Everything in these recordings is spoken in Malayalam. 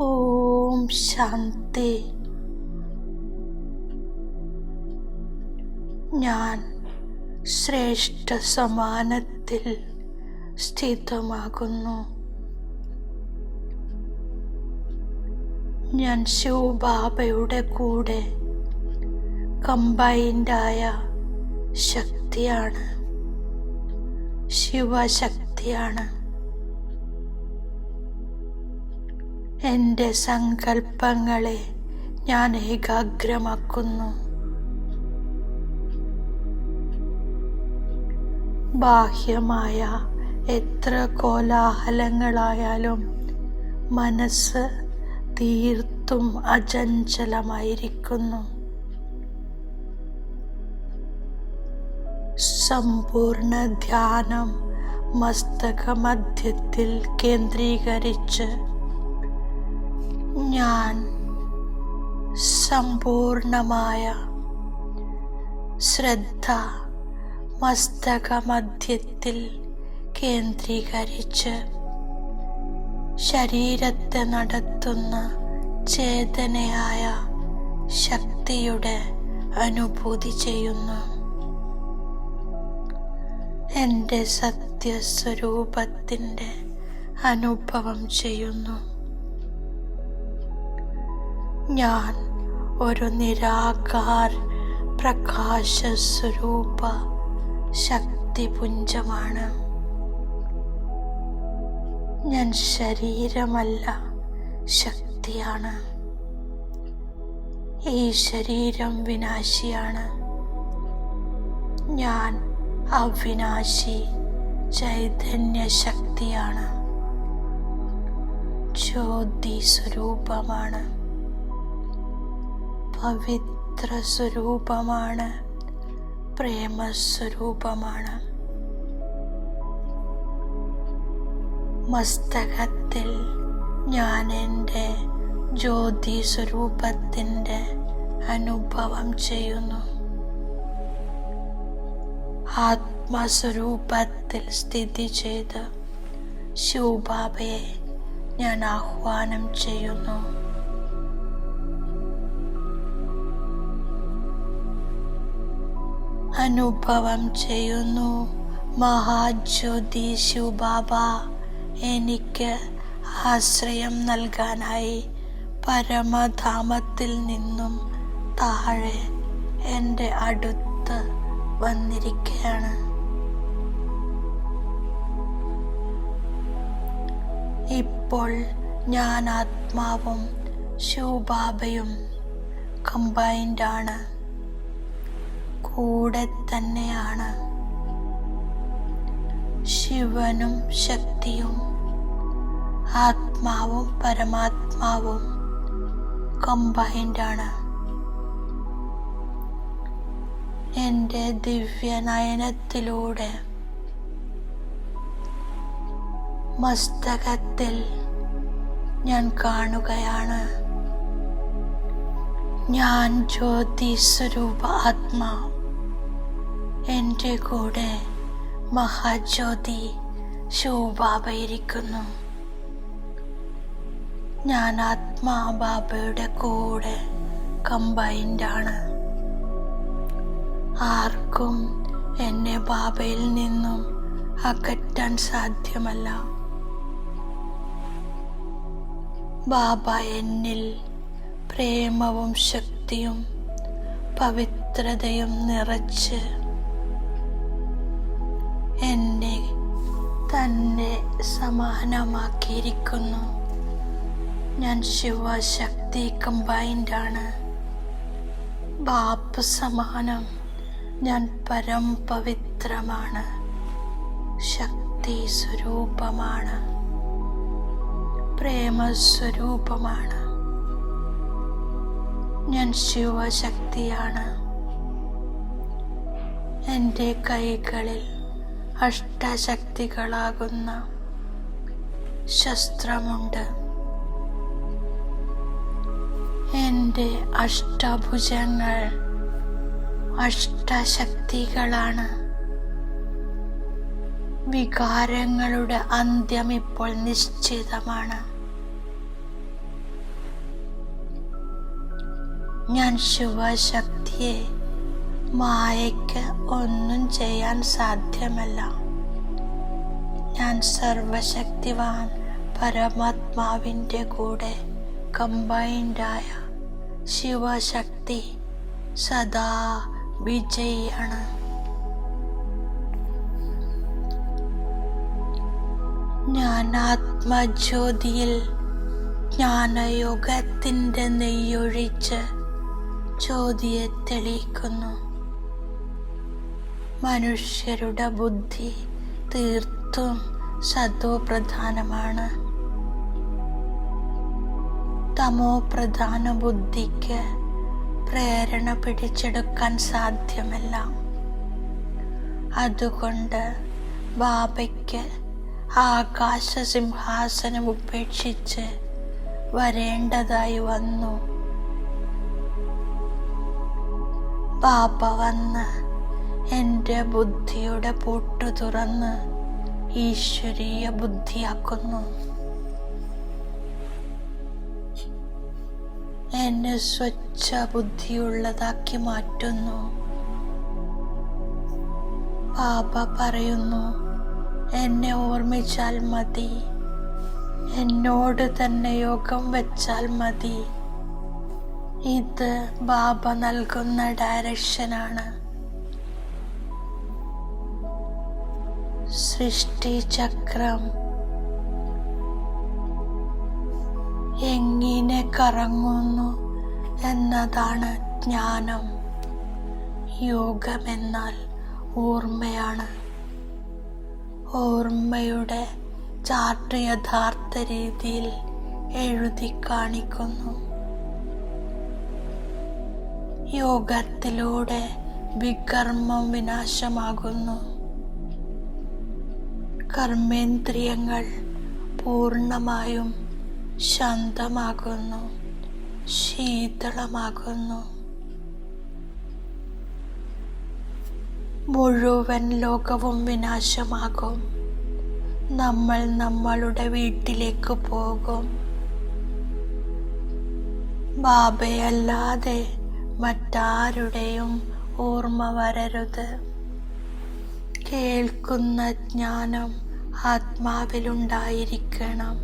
ഓം ശാന്തി. ഞാൻ ശ്രേഷ്ഠ സമാനത്തിൽ സ്ഥിതമാകുന്നു. ഞാൻ ശിവബാബയുടെ കൂടെ കമ്പൈൻഡായ ശക്തിയാണ് ശിവശക്തിയാണ്. എന്റെ സങ്കൽപ്പങ്ങളെ ഞാൻ ഏകാഗ്രമാക്കുന്നു. ബാഹ്യമായ എത്ര കോലാഹലങ്ങളായാലും മനസ്സ് തീർത്തും അചഞ്ചലമായിരിക്കുന്നു. സമ്പൂർണ ധ്യാനം മസ്തകമധ്യത്തിൽ കേന്ദ്രീകരിച്ച് ഞാൻ സമ്പൂർണമായ ശ്രദ്ധ മസ്തകമധ്യത്തിൽ കേന്ദ്രീകരിച്ച് ശരീരത്തെ നടത്തുന്ന ചേതനയായ ശക്തിയുടെ അനുഭൂതി ചെയ്യുന്നു. എന്റെ സത്യസ്വരൂപത്തിന്റെ അനുഭവം ചെയ്യുന്നു. ഞാൻ ഒരു നിരാകാർ പ്രകാശ സ്വരൂപ ശക്തിപുഞ്ചമാണ്. ഞാൻ ശരീരമല്ല ശക്തിയാണ്. ഈ ശരീരം വിനാശിയാണ്. ഞാൻ അവിനാശി ചൈതന്യ ശക്തിയാണ് ജ്യോതി സ്വരൂപമാണ് പവിത്ര സ്വരൂപമാണ് പ്രേമസ്വരൂപമാണ്. മസ്തകത്തിൽ ഞാൻ എന്റെ ജ്യോതി സ്വരൂപത്തിന്റെ അനുഭവം ചെയ്യുന്നു. ആത്മസ്വരൂപത്തിൽ സ്ഥിതി ചെയ്ത് ശിവബാബയെ ഞാൻ ആഹ്വാനം ചെയ്യുന്നു. അനുഭവം ചെയ്യുന്നു. മഹാജ്യോതി ശിവബാബ എനിക്ക് ആശ്രയം നൽകാനായി പരമധാമത്തിൽ നിന്നും താഴെ എന്റെ അടുത്ത് വന്നിരിക്കുകയാണ്. ഇപ്പോൾ ഞാൻ ആത്മാവും ശിവബാബയും കമ്പൈൻഡാണ് ആണ്. കൂടെ തന്നെയാണ്. ശിവനും ശക്തിയും ആത്മാവും പരമാത്മാവും കമ്പൈൻഡ് ആണ്. എന്റെ ദിവ്യനയനത്തിലൂടെ മസ്തകത്തിൽ ഞാൻ കാണുകയാണ്. ഞാൻ ജ്യോതി സ്വരൂപ ആത്മാ. എന്റെ കൂടെ മഹാജ്യോതി ശിവബാബയിരിക്കുന്നു ഞാൻ ആത്മാ ബാബയുടെ കൂടെ കമ്പൈൻഡ് ആണ് ആർക്കും എന്നെ ബാബയിൽ നിന്നും അകറ്റാൻ സാധ്യമല്ല. ബാബ എന്നിൽ പ്രേമവും ശക്തിയും പവിത്രതയും നിറച്ച് എന്നെ തന്നെ സമാനമാക്കിയിരിക്കുന്നു. ഞാൻ ശിവശക്തി കമ്പൈൻഡ് ആണ് ബാപ്പ് സമാനം. ഞാൻ പരം പവിത്രമാണ്. ശക്തി സ്വരൂപമാണ്. പ്രേമസ്വരൂപമാണ് ഞാൻ ശിവശക്തിയാണ്. എന്റെ കൈകളിൽ അഷ്ടശക്തികളാകുന്ന ശസ്ത്രമുണ്ട്. എന്റെ അഷ്ടഭുജങ്ങൾ അഷ്ടശക്തികളാണ്. വികാരങ്ങളുടെ അന്ത്യം ഇപ്പോൾ നിശ്ചിതമാണ്. ഞാൻ ശുഭശക്തിയെ മായയ്ക്ക് ഒന്നും ചെയ്യാൻ സാധ്യമല്ല. ഞാൻ സർവശക്തിവാൻ പരമാത്മാവിന്റെ കൂടെ കമ്പൈൻഡായ ശിവശക്തി സദാ വിജയിയാണ് ഞാൻ ആത്മജ്യോതിയിൽ ജ്ഞാനയോഗത്തിന്റെ നെയ്യൊഴിച്ച് ജ്യോതിയെ തെളിയിക്കുന്നു. മനുഷ്യരുടെ ബുദ്ധി തീർത്തും സത്വപ്രധാനമാണ്. തമോ പ്രധാന ബുദ്ധിക്ക് പ്രേരണ പിടിച്ചെടുക്കാൻ സാധ്യമല്ല. അതുകൊണ്ട് ബാബയ്ക്ക് ആകാശ സിംഹാസനം ഉപേക്ഷിച്ച് വരേണ്ടതായി വന്നു. ബാബ വന്ന് എന്റെ ബുദ്ധിയുടെ പൊട്ടു തുറന്ന് ഈശ്വരീയ ബുദ്ധിയാക്കുന്നു. എന്നെ സ്വച്ഛ ബുദ്ധിയുള്ളതാക്കി മാറ്റുന്നു. പാപ പറയുന്നു എന്നെ ഓർമ്മിച്ചാൽ മതി. എന്നോട് തന്നെ യോഗം വെച്ചാൽ മതി. ഇത് ബാബ നൽകുന്ന ഡയറക്ഷനാണ് സൃഷ്ടി ചക്രം എങ്ങനെ കറങ്ങുന്നു എന്നതാണ് ജ്ഞാനം. യോഗമെന്നാൽ ഓർമ്മയാണ് ഓർമ്മയുടെ ചാർട്ട് യഥാർത്ഥ രീതിയിൽ എഴുതി കാണിക്കുന്നു. യോഗത്തിലൂടെ വികർമ്മം വിനാശമാകുന്നു. കർമ്മേന്ദ്രിയങ്ങൾ പൂർണമായും ശാന്തമാകുന്നു ശീതളമാകുന്നു. മുഴുവൻ ലോകവും വിനാശമാകും. നമ്മൾ നമ്മളുടെ വീട്ടിലേക്ക് പോകും. ബാബയല്ലാതെ മറ്റാരുടെയും ഓർമ്മ വരരുത്. കേൾക്കുന്ന ജ്ഞാനം ആത്മാവിലുണ്ടായിരിക്കണം.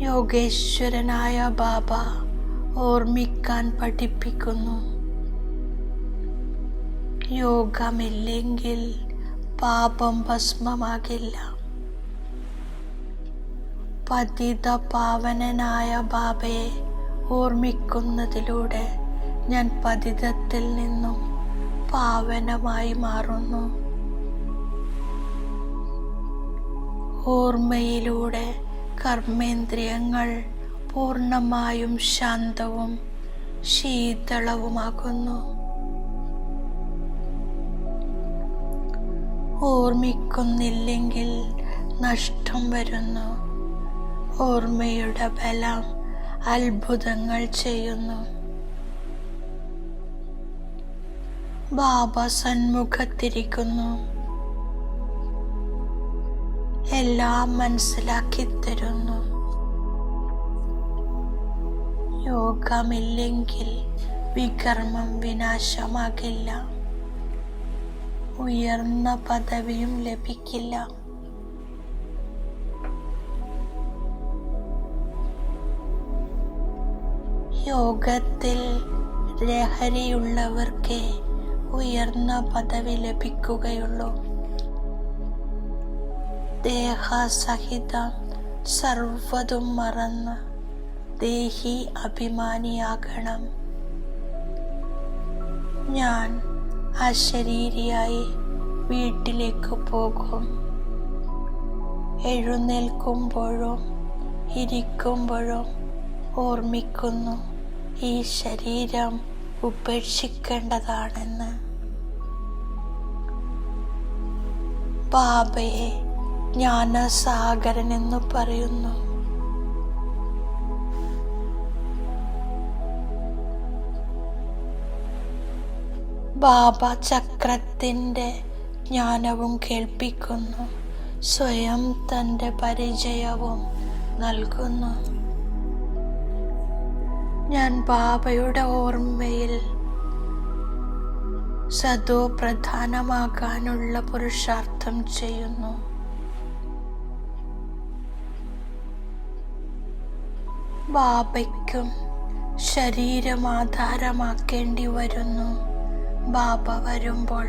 യോഗേശ്വരനായ ബാബ ഓർമ്മിക്കാൻ പഠിപ്പിക്കുന്നു. യോഗമില്ലെങ്കിൽ പാപം ഭസ്മമാകില്ല. പതിത പാവനനായ ബാബയെ ഓർമ്മിക്കുന്നതിലൂടെ ഞാൻ പതിതത്തിൽ നിന്നും. പാവനമായി മാറുന്നു. ഓർമ്മയിലൂടെ കർമ്മേന്ദ്രിയങ്ങൾ പൂർണമായും ശാന്തവും ശീതളവുമാകുന്നു ഓർമ്മിക്കുന്നില്ലെങ്കിൽ നഷ്ടം വരുന്നു. ഓർമ്മയുടെ ബലം അത്ഭുതങ്ങൾ ചെയ്യുന്നു. ബാബ സന്മുഖത്തിരിക്കുന്നു. എല്ലാം മനസ്സിലാക്കി തരുന്നു. യോഗമില്ലെങ്കിൽ വികർമ്മം വിനാശമാകില്ല. ഉയർന്ന പദവിയും ലഭിക്കില്ല. യോഗത്തിൽ ലഹരിയുള്ളവർക്ക് ഉയർന്ന പദവി ലഭിക്കുകയുള്ളൂ. ദേഹസഹിതം സർവതും മറന്ന് ദേഹി അഭിമാനിയാകണം. ഞാൻ അശരീരിയായി വീട്ടിലേക്ക് പോകും. എഴുന്നേൽക്കുമ്പോഴും ഇരിക്കുമ്പോഴും ഓർമ്മിക്കുന്നു ഈ ശരീരം ഉപേക്ഷിക്കേണ്ടതാണെന്ന്. ബാബയെ ജ്ഞാനസാഗരൻ എന്ന് പറയുന്നു. ബാബ ചക്രത്തിന്റെ ജ്ഞാനവും കേൾപ്പിക്കുന്നു. സ്വയം തന്റെ പരിചയവും നൽകുന്നു. ഞാൻ ബാബയുടെ ഓർമ്മയിൽ സദോ പ്രധാനമാകാനുള്ള പുരുഷാർത്ഥം ചെയ്യുന്നു. ബാബയ്ക്കും ശരീരം ആധാരമാക്കേണ്ടി വരുന്നു. ബാബ വരുമ്പോൾ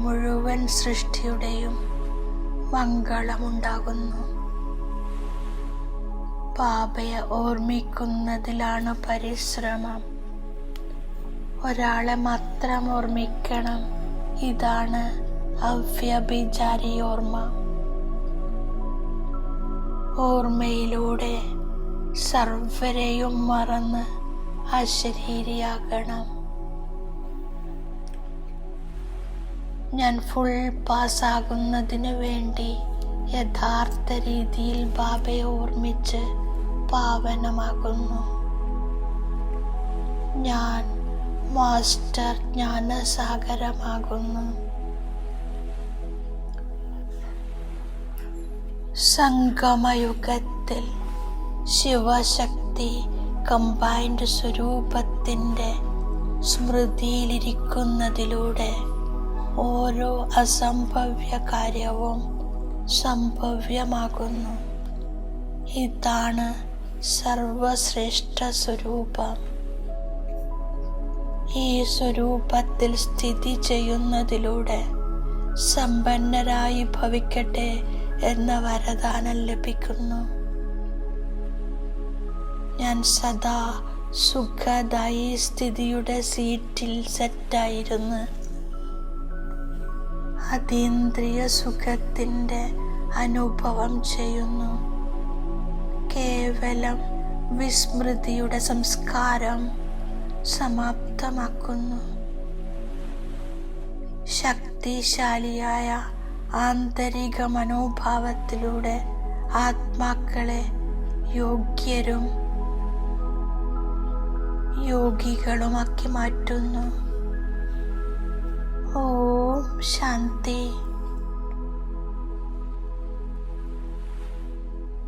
മുഴുവൻ സൃഷ്ടിയുടെയും മംഗളമുണ്ടാകുന്നു. ബാബയെ ഓർമ്മിക്കുന്നതിലാണ് പരിശ്രമം. ഒരാളെ മാത്രം ഓർമ്മിക്കണം. ഇതാണ് അവ്യഭിചാരി ഓർമ്മ. ഓർമ്മയിലൂടെ സർവരെയും മറന്ന് അശരീരിയാകണം. ഞാൻ ഫുൾ പാസ്സാകുന്നതിന് വേണ്ടി യഥാർത്ഥ രീതിയിൽ ബാബയെ ഓർമ്മിച്ച് പാവനമാകുന്നു. ഞാൻ മാസ്റ്റർ ജ്ഞാനസാഗരമാകുന്നു. സംഗമയുഗത്തിൽ ശിവശക്തി കമ്പൈൻഡ് സ്വരൂപത്തിന്റെ സ്മൃതിയിലിരിക്കുന്നതിലൂടെ ഓരോ അസംഭവ്യ കാര്യവും സംഭവ്യമാകുന്നു. ഇതാണ് സർവശ്രേഷ്ഠ സ്വരൂപം. ഈ സ്വരൂപത്തിൽ സ്ഥിതി ചെയ്യുന്നതിലൂടെ സമ്പന്നരായി ഭവിക്കട്ടെ എന്ന വരദാനം ലഭിക്കുന്നു. ഞാൻ സദാ സുഖദായി സ്ഥിതിയുടെ സീറ്റിൽ സെറ്റായിരുന്നു. അതീന്ദ്രിയ സുഖത്തിന്റെ അനുഭവം ചെയ്യുന്നു. കേവലം വിസ്മൃതിയുടെ സംസ്കാരം സമാപ്തമാക്കുന്നു. ശക്തിശാലിയായ ആന്തരിക മനോഭാവത്തിലൂടെ ആത്മാക്കളെ യോഗ്യരും യോഗികളുമാക്കി മാറ്റുന്നു. ഓം ശാന്തി.